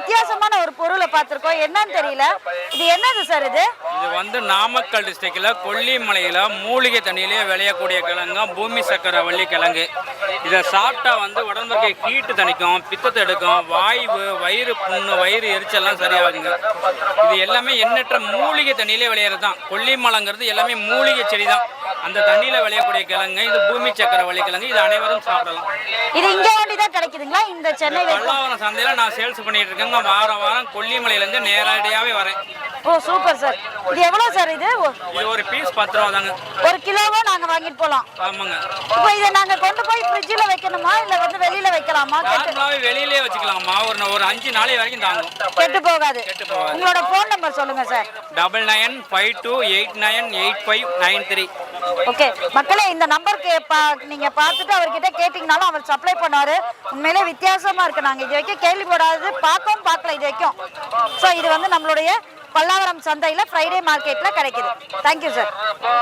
வித்தியாசமான ஒரு பொருளை பார்த்துருக்கோம். என்னன்னு தெரியல. இது என்னது சார் இது? இது வந்து நாமக்கல் டிஸ்ட்ரிக்டில் கொல்லிமலையில் மூலிகை தண்ணியிலே விளையக்கூடிய கிழங்கு பூமி சக்கரவள்ளி கிழங்கு. இதை சாப்பிட்டா வந்து உடம்புக்கு கீட்டு தணிக்கும் பித்தத்தை எடுக்கும் வாய்வு வயிறு புண்ணு வயிறு எரிச்சல்லாம் சரியாகுங்க. இது எல்லாமே எண்ணற்ற மூலிகை தண்ணியிலே விளையிறது தான் கொல்லிமலைங்கிறது எல்லாமே மூலிகை செடி தான் அந்த தண்ணியில் விளையக்கூடிய கிழங்கு இது பூமி சக்கரவள்ளி கிழங்கு இது அனைவரும் சாப்பிடலாம். இது இங்க வேண்டி தான் கிடைக்குதுங்களா? இந்த சென்னை பல்லாவரம் சந்தையில் நான் சேல்ஸ் பண்ணிட்டு இருக்கேங்க. வாரம் வாரம் கொல்லிமலையிலேருந்து நேரடியாகவே வரேன். ஓ சூப்பர் சார். இது எவ்வளவு சார் இது? இது ஒரு பீஸ் பத்து ரூபா தாங்க. ஒரு கிலோவா நாங்க வாங்கிட்டு போலாம் ஆமாங்க. இப்போ இதை நாங்க கொண்டு போய் ஃப்ரிட்ஜில் வைக்கணுமா? இல்ல வந்து வெளியில வைக்கலாமா? கெட்டு நார்மலாகவே வெளியிலே வச்சுக்கலாமா. ஒரு ஒரு அஞ்சு நாளை வரைக்கும் தாங்கும். கெட்டு போகாது. கெட்டு போகாது. உங்களோட ஃபோன் நம்பர் சொல்லுங்க sir. Double nine five two eight nine eight five nine three okay மக்களே இந்த நம்பருக்கு பா நீங்க பார்த்துட்டு அவர்கிட்ட கேட்டீங்கனாலும் அவர் சப்ளை பண்ணுவாரு. உண்மையிலே வித்தியாசமா இருக்கு. நாங்க இது வரைக்கும் கேள்விப்படாதது பார்க்கவும் பார்க்கல இது வரைக்கும். ஸோ இது வந்து நம்மளுடைய பல்லாவரம் சந்தையில் ஃப்ரைடே மார்க்கெட்டில் கிடைக்குது. Thank you sir